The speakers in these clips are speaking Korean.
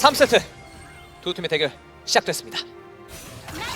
3세트 두 팀의 대결 시작됐습니다.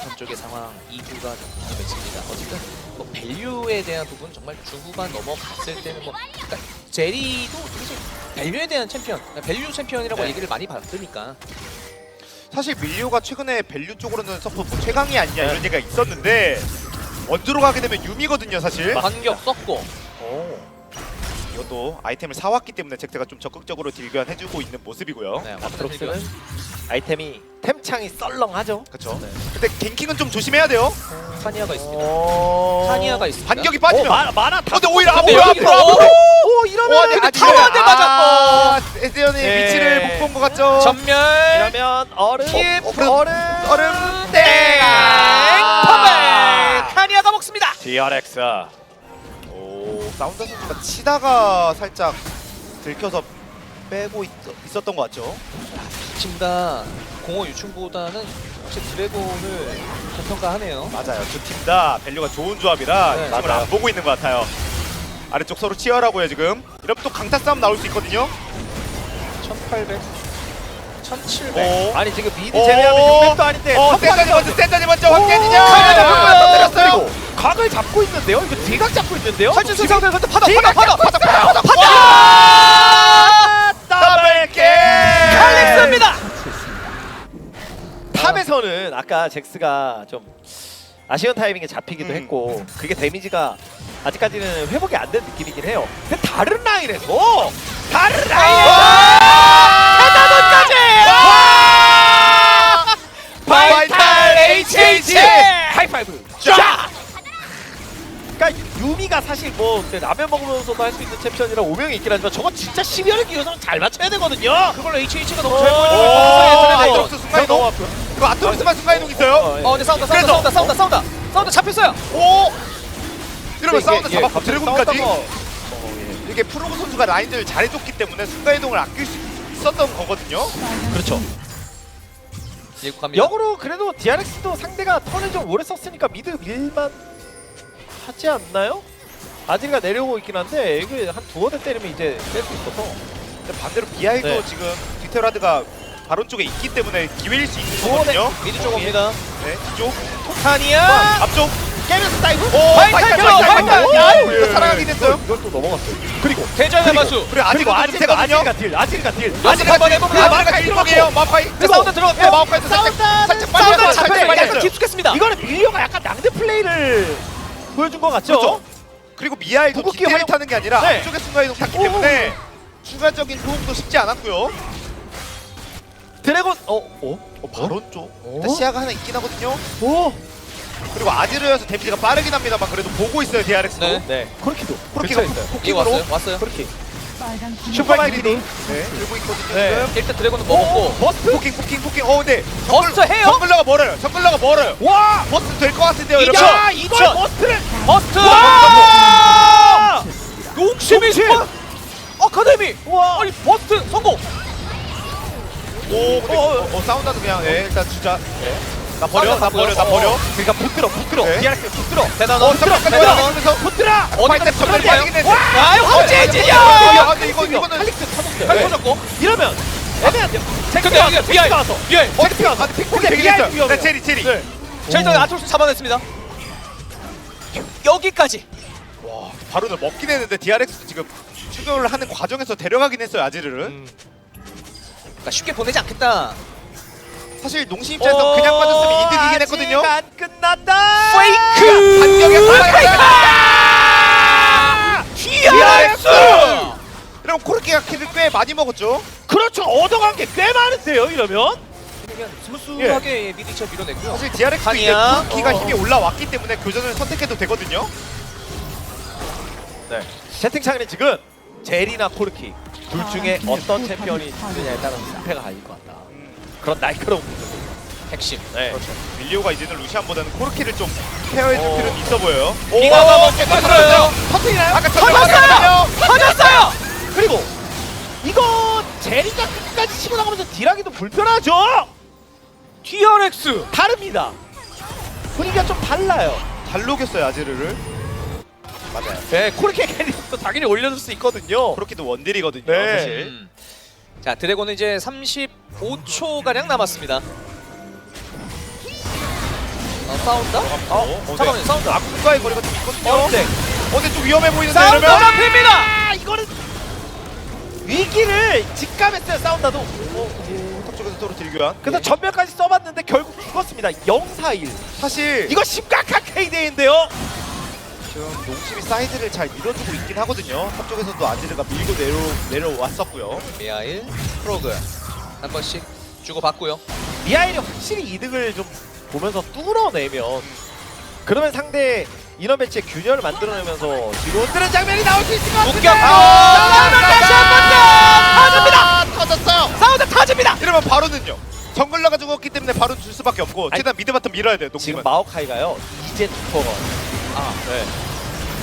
한쪽의 상황 2주가 정말 매치입니다. 어쨌든 뭐 밸류에 대한 부분 정말 중후반 넘어갔을 때는 뭐 그러니까 제리도 사실 밸류에 대한 챔피언, 그러니까 밸류 챔피언이라고 네. 얘기를 많이 받으니까 사실 밀리오가 최근에 밸류 쪽으로는 서포 뭐 최강이 아니냐 이런 얘기가 있었는데 원주로 가게 되면 유미거든요 사실. 반격 썼고 오. 이것도 아이템을 사왔기 때문에 잭스가 좀 적극적으로 딜견 해주고 있는 모습이고요. 네, 아트록스는 아이템이 템창이 썰렁하죠. 그렇죠. 근데 갱킹은 좀 조심해야 돼요. 타니아가 있습니다. 어... 타니아가 있습니다. 반격이 어, 빠지면. 마, 마나 다. 근데 오히려 근데 앞으로 여기서- 앞으로 앞으로. 오 이러면 와, 근데 타워한테 아, 에세연의 네. 위치를 못 본 것 같죠. 전멸 이러면 얼음 힙, 얼음 얼음 얼음 땡 아. 퍼벨 타니아가 먹습니다. DRX. 오 사운드 선수가 치다가 살짝 들켜서 빼고 있, 있었던 것 같죠. 팀과 공허 유충보다는 혹시 드래곤을 고평가하네요. 맞아요. 두 팀 다 밸류가 좋은 조합이라 네, 이 팀을 맞아요. 안 보고 있는 것 같아요. 아래쪽 서로 치열하고요 지금. 이러면 또 강타 싸움 나올 수 있거든요. 1800, 1700. 오. 아니 지금 미드 오. 제외하면 600도 아닌데 어, 번째 먼저, 세단이 먼저 확대지냐? 카메라 터뜨렸어요. 각을 잡고 있는데요. 이거 뒤각 잡고 있는데요. 탈진 상태에서 파다 뒤각 파다 파다 파다 파다 아! 더블킬! 칼렉스입니다. 탑에서는 아까 잭스가 좀 아쉬운 타이밍에 잡히기도 음. 했고 그게 데미지가 아직까지는 회복이 안 된 느낌이긴 해요. 근데 다른 라인에서 다른 라인에서 헤다돈까지. 바이탈 HH! 하이파이브 쫙! 유미가 사실 뭐 라면 먹으면서도 할 수 있는 챔피언이라 오명이 있긴 하지만 저건 진짜 12월의 기회서는 잘 맞춰야 되거든요. 그걸 HH가 너무 오. 잘 보이는 오, 거 아트록스 형 순간 이동. 넘어갔고요. 이거 아트록스만 순간 이동 있어요. 어, 근데 싸운다, 싸운다, 싸운다, 싸운다, 싸운다, 싸운다 잡혔어요. 오! 이러면 이게- 사운드 예, 잡았고 드래곤까지. 싸우다가- 이게 프로그 선수가 라인을 잘해줬기 때문에 순간 이동을 아낄 수 있었던 거거든요. 그렇죠. 갑니다. 역으로 그래도 DRX도 상대가 턴을 좀 오래 썼으니까 미드 밀만 하지 않나요? 아지가 내려오고 있긴 한데 이게 한 두어 대 때리면 이제 뺄 수 있어서 근데 반대로 비하이도 네. 지금 디테라드가 바론 쪽에 있기 때문에 기회일 수 있는 오, 네. 거거든요. 미드 쪽 옵니다. 네, 뒤쪽. 타니아. 앞쪽. 깨면서 다이브? 오, 파이탈 파이탈. 야, 오, 이거 살아가긴 했어요. 이걸 또 넘어갔어요. 그리고 대전의 마수. 그리고 아지가 세거든요. 아지가 딜 아지가 딜 아직 한번 해보면 아, 마르카 일목이에요. 마파이. 사운드 들어갔고. 네, 마오카이도 살짝 사운드 살짝 빨리 잡혔어요. 약간 깊숙했습니다. 이거는 밀리오가 약간 낭드 플레이를 보여준 것 같죠? 그렇죠. 그리고 궁극기 디테일 활용- 타는 게 아니라 네. 앞쪽에 순간 이동 탔기 오. 때문에 추가적인 도움도 쉽지 않았고요. 드래곤 어? 어? 어, 바론 쪽. 어? 일단 시야가 하나 있긴 하거든요. 오! 그리고 아지르여서 데미지가 빠르긴 합니다만 그래도 보고 있어요 DRX도. 네. 네 코르키도 코르키가 근처에 있어요. 왔어요. 왔어요. 코르키 슈퍼마이티도 네, 들고 있거든요. 네. 지금. 일단 드래곤은 먹었고. 버스트? 포킹 포킹 포킹. 어 근데 버스트 해요. 정글러가 멀어요. 정글러가 멀어요. 와! 버스 될 것 같은데요, 이천! 여러분. 야 이걸 이천! 버스트를 버스트. 와! 농심이 농심! 아카데미. 와! 아니 버스트 성공. 오 근데 어, 어, 어, 사운드도 그냥 네, 일단 주자. 나 버려, 나 버려, 나 버려. 그러니까 붙들어 붙들어 네. DRX 붙들어 대단. 어. 잠깐만. 붙들어 파이터 정글 들어가요? 빠지긴 했는데. 아유 허재진이야. 아 근데 이거 이거는 할릭스 터졌어요 잘 네. 터졌고. 이러면 애매한데요 근데 여기가 비하이. 와서 비하이. 어 근데 아픽 근데 했어요. 위험해요. 네 체리 체리. 네. 자 일단 아트록스 잡아냈습니다. 여기까지. 와 바론을 먹긴 했는데 DRX 지금 추격을 하는 과정에서 데려가긴 했어요 아지르를. 음. 그러니까 쉽게 보내지 않겠다. 사실 농심 입장에서 그냥 빠졌으면 이득이긴 했거든요. 안 끝났다 페이크. 반격에 DRX. 그럼 코르키가 킬을 꽤 많이 먹었죠. 그렇죠 얻어간 게 꽤 많은데요 이러면 그냥 스무스하게 미드 쳐 밀어냈고요. 사실 DRX도 이제 아니야. 코르키가 어. 힘이 올라왔기 때문에 교전을 선택해도 되거든요. 네. 채팅창에는 지금 제리나 코르키 둘 중에 어떤 챔피언이 있느냐에 따라 승패가 갈릴 것 같다. 그런 날카로운. 핵심. 네. 그렇죠. 밀리오가 이제는 루시안보다는 코르키를 좀 케어해줄 어. 필요는 있어 보여요. 빙하가 먹게 터져요. 터뜨리나요? 아까 터졌어요! 터졌어요. 그리고 이거 제리가 끝까지 치고 나가면서 딜하기도 불편하죠. DRX. 다릅니다. 분위기가 좀 달라요. 잘 녹였어요 아지르를. 맞아요. 네, 코르키 캐릭터 당연히 올려줄 수 있거든요. 코르키도 원딜이거든요 네. 사실. 음. 자 드래곤은 이제 35초 가량 남았습니다. 어, 싸운다? 어, 잠깐만요, 싸운다. 악군과의 거리가 좀 있거든요. 어, 네. 어, 근데 좀 위험해 보이는데 싸운다 이러면 잡힙니다. 아 이거는 위기를 직감했어요 싸운다도. 어, 탑 쪽에서 서로 딜교환. 그래서 전멸까지 써봤는데 결국 죽었습니다. 041. 사실 이거 심각한 K대인데요. 농심이 사이드를 잘 밀어주고 있긴 하거든요. 탑 쪽에서도 아지르가 밀고 내려 내려왔었고요. 미아일 프로그 한 번씩 주고 받고요. 미아일이 확실히 이득을 좀 보면서 뚫어내면 그러면 상대 인원 배치의 균열을 만들어내면서 뒤로 흔드는 장면이 나올 수 있을 것 같은데 공격! 싸우면 다시 한 번 더! 아, 터졌어요. 싸우자 터집니다! 이러면 바로는요. 정글러가 죽었기 때문에 바로 줄 수밖에 없고 아니, 최대한 미드 바텀 밀어야 돼요. 지금 농심은. 마오카이가요 이제 투퍼가 아, 네.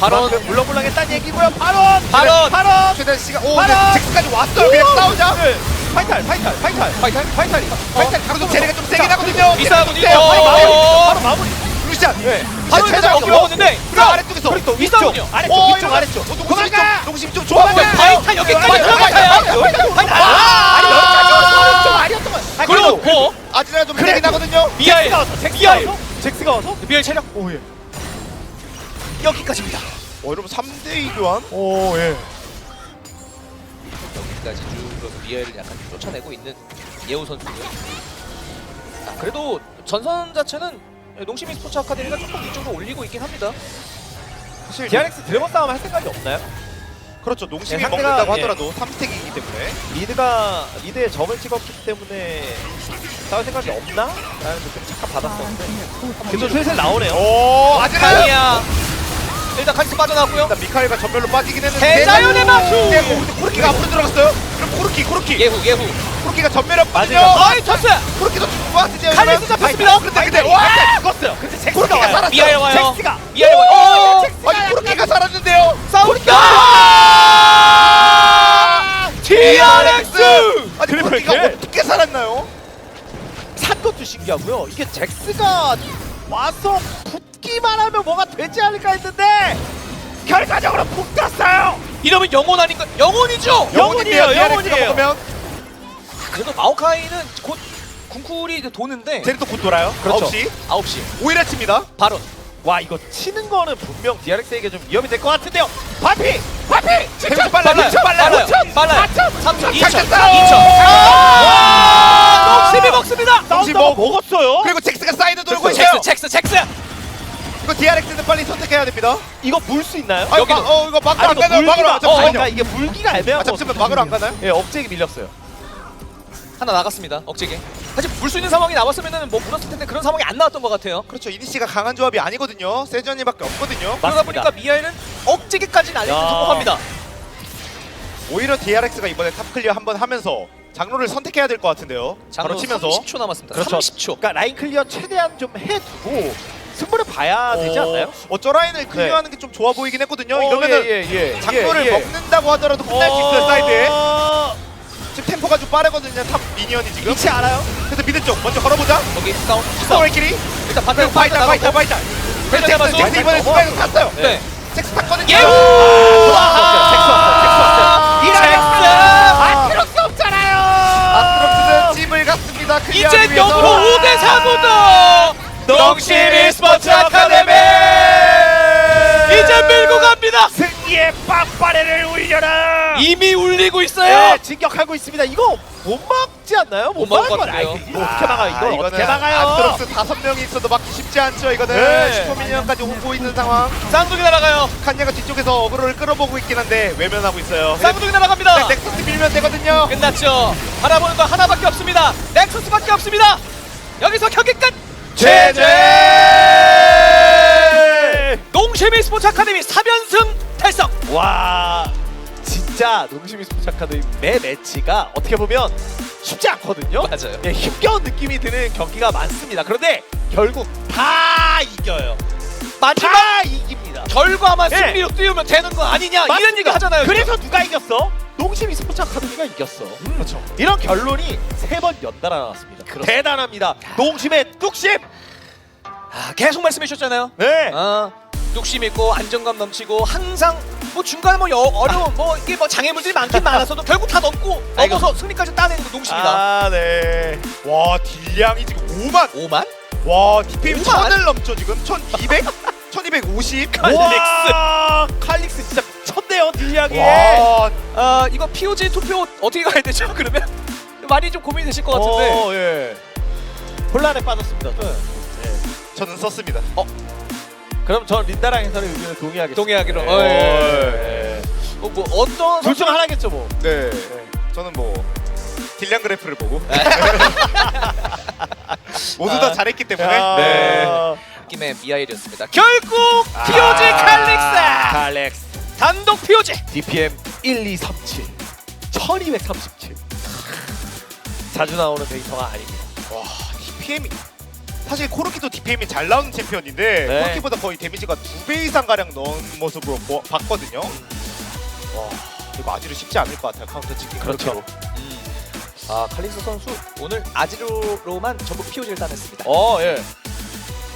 바로 그만큼 물렁물렁 했다는 얘기고요 바론! 바론! 바론! 최대한 시간. 오, 바로! 잭스까지 왔어요. 그냥 싸우자. 네. 파이탈 파이탈 파이탈 파이탈? 파이탈이 일단 가로등 쟤네가 좀 세긴 하거든요. 이 싸움은 세요. 이거. 바로 마무리. 바로 루시안. 네. 바로 최대 일단 어깨 먹었는데 그 아래쪽에서. 위쪽? 아래쪽 오, 위쪽 아래쪽 어, 도망가! 좀 농심 좀 좋아 보여. 바이탈 여기까지 들어갔어요. 파이탈 아! 아니 여기까지 오는 좀 아니었던 거야 그리고 아지르가 좀. 세긴 하거든요. 미아일 잭스가 와서 잭스가 와서 잭스가 와서 미아일 체력 오예 여기까지입니다. 어, 여러분 3대 2 교환. 오 예 여기까지 쭉 그래서 미아일을 약간 쫓아내고 있는 예우 선수고요. 아, 그래도 전선 자체는 농심이 스포츠 아카데미가 조금 위쪽으로 올리고 있긴 합니다. 사실 DRX 드래곤 싸움 할 생각이 없나요? 그렇죠. 농심이 네, 상대가- 먹는다고 예. 하더라도 3스택이기 때문에. 리드가 리드에 점을 찍었기 때문에 싸울 생각이 없나? 라는 느낌을 잠깐 받았었는데 그래도 슬슬 나오네요 오, 아지르. 카이야 일단 카이스 빠져나왔고요. 일단 미카엘가 전멸로 빠지긴 했는데 대자연의 마수! 네, 어, 근데 코르키가 앞으로 들어갔어요. 그럼 코르키, 코르키. 예후 예후 코르키가 전멸했거든요. 맞아요. 아이 토스 코르키도 죽고 왔으죠. 칼리스 잡혔습니다. 근데 근데 와! 죽었어요 근데 잭스가 코르키가 와요 살았어. 미아일 와요 잭스가 미아일 와요 어 아니 코르키가 살았는데요. 싸운다 DRX. 아니 트리플 코르키가 킬. 어떻게 살았나요? 산 것도 신기하고요 이게 잭스가 와서 붙 기만 하면 뭐가 되지 않을까 했는데 결과적으로 푹 떴어요 이러면 영혼 아닌가 영혼이죠 영혼이에요, 영혼이에요. 먹으면 그래도 마오카이는 곧 궁쿨이 이제 도는데 쟤는 또곧 돌아요. 그렇죠. 9시 9시 오히려 칩니다. 바로 와 이거 치는 거는 분명 DRX에게 좀 위험이 될 것 같은데요 바피! 바피! 빨라. 빨라요 재밌어 빨라요 빨라요. 빨라요 4천! 3천 2천 잡혔다. 2천 아! 녹심이 먹습니다 혹시 싸운다고 뭐- 먹었어요 그리고 잭스가 사이드 돌고 있어요. 잭스 잭스 잭스 이거 DRX는 빨리 선택해야 됩니다. 이거 물 수 있나요? 아, 여기도. 막, 어 이거 아니, 안 가나요? 막으러 물기가 안 어, 잠시만요. 그러니까 이게 물기가 애매한 아, 잠시만 막으러 안 가나요? 예, 억제기 밀렸어요 하나 나갔습니다 억제게 사실 물수 있는 상황이 나왔으면 뭐 물었을 텐데 그런 상황이 안 나왔던 것 같아요 그렇죠. 이니시가 강한 조합이 아니거든요. 세전이밖에 없거든요. 그러다 맞습니다. 보니까 미아일은 억제기까지는 아니지 야. 성공합니다 오히려 DRX가 이번에 탑 클리어 한 번 하면서 장로를 선택해야 될 것 같은데요. 장로 바로 치면서 30초 남았습니다 그렇죠. 30초 그러니까 라인 클리어 최대한 좀 해두고 승부를 봐야 되지 않나요? 어, 저 라인을 클리어하는 게 좀 좋아 보이긴 했거든요. 어, 이러면은 예, 예, 예, 장로를 예, 예. 먹는다고 하더라도 끝날 수 있어요 어, 사이드에. 지금 템포가 좀 빠르거든요. 탑 미니언이 지금. 위치 알아요? 그래서 미드 쪽 먼저 걸어보자. 여기 싸움 싸움 스토어킬이. 일단 바탕 파이터 파이터 파이터. 잭스 잭스 이번에 스파이크 탔어요. 네 잭스 탔거든요. 예후! 아, 잭 빠레를 울려라. 이미 울리고 있어요 네, 진격하고 있습니다. 이거 못 막지 않나요? 못 막을 것 같아요. 아이, 이거 어떻게 막아요? 이거 이거는 어떻게 막아요? 아트록스 다섯 명이 있어도 막기 쉽지 않죠. 이거는 네. 슈퍼미니언까지 오고 있는 상황. 쌍둥이 날아가요 칸야가 뒤쪽에서 어그로를 끌어보고 있긴 한데 외면하고 있어요. 쌍둥이 날아갑니다 네, 넥서스 밀면 되거든요. 끝났죠 바라보는 거 하나밖에 없습니다 넥서스밖에 없습니다 여기서 경기 끝 제제. 농심이 스포츠 아카데미 3연승 달성 와 진짜 농심이 스포츠 아카데미 매 매치가 어떻게 보면 쉽지 않거든요. 맞아요. 예, 힘겨운 느낌이 드는 경기가 많습니다. 그런데 결국 다 이겨요. 마지막 다 이깁니다. 결과만 예. 승리로 띄우면 되는 거 아니냐 이런 맞습니다. 얘기 하잖아요 지금. 그래서 누가 이겼어? 농심이 스포츠 아카데미가 이겼어. 그렇죠. 이런 결론이 세 번 연달아 나왔습니다. 그렇습니다. 대단합니다. 농심의 뚝심. 아, 계속 말씀해 주셨잖아요 네. 아, 뚝심 있고 안정감 넘치고 항상 뭐 중간에 뭐 여, 어려운 뭐 이게 뭐 장애물들이 많긴 많아서도 결국 다 넘고 아이고. 넘어서 승리까지 따내는 게 농심이다. 아, 네. 와 딜량이 지금 5만 5만? 와 DPM 오만? 1000을 넘죠 지금 1200? 1250? 와, 칼릭스 진짜 미쳤네요, 딜량이. 와 아 이거 POG 투표 어떻게 가야 되죠? 그러면 많이 좀 고민이 되실 것 같은데. 어, 예. 혼란에 빠졌습니다. 저. 저는 썼습니다 그럼 전 린다랑 해설의 의견에 동의하겠습니다. 동의하기로. 예. 어, 예. 예. 뭐, 뭐 어떤 둘 중 하나겠죠, 뭐. 네 네. 저는 뭐 딜량 그래프를 보고 모두 아. 다 잘했기 때문에 야. 네. 느낌의 미아일이었습니다. 결국 아. POG 칼릭스 칼렉스. 단독 POG. DPM 1237. 1237. 자주 나오는 데이터가 아닙니다. 와 DPM이 사실 코르키도 DPM이 잘 나오는 챔피언인데 네. 코르키보다 거의 데미지가 두 배 이상 가량 넣은 모습으로 보, 봤거든요. 와 이거 아지르 쉽지 않을 것 같아요 카운터 치기. 그렇죠. 아 칼릭스 선수 오늘 아지로로만 전부 POG를 따냈습니다. 어, 예.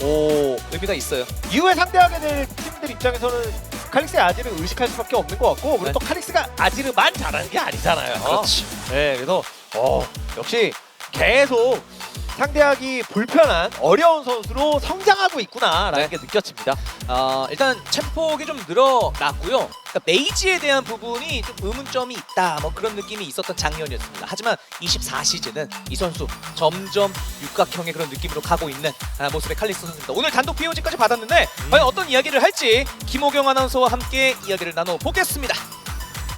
오, 의미가 있어요. 이후에 상대하게 될 팀들 입장에서는 칼릭스의 아지를 의식할 수밖에 없는 것 같고 그리고 네. 또 칼릭스가 아지르만 잘하는 게 아니잖아요. 그렇지. 네, 그래서 어, 역시 계속 상대하기 불편한 어려운 선수로 성장하고 있구나라는 네. 게 느껴집니다. 어, 일단 챔폭이 좀 늘어났고요. 그러니까 메이지에 대한 부분이 좀 의문점이 있다. 뭐 그런 느낌이 있었던 작년이었습니다. 하지만 24시즌은 이 선수 점점 육각형의 그런 느낌으로 가고 있는 아, 모습의 칼리스 선수입니다. 오늘 단독 POG까지 받았는데 과연 어떤 이야기를 할지 김호경 아나운서와 함께 이야기를 나눠 보겠습니다.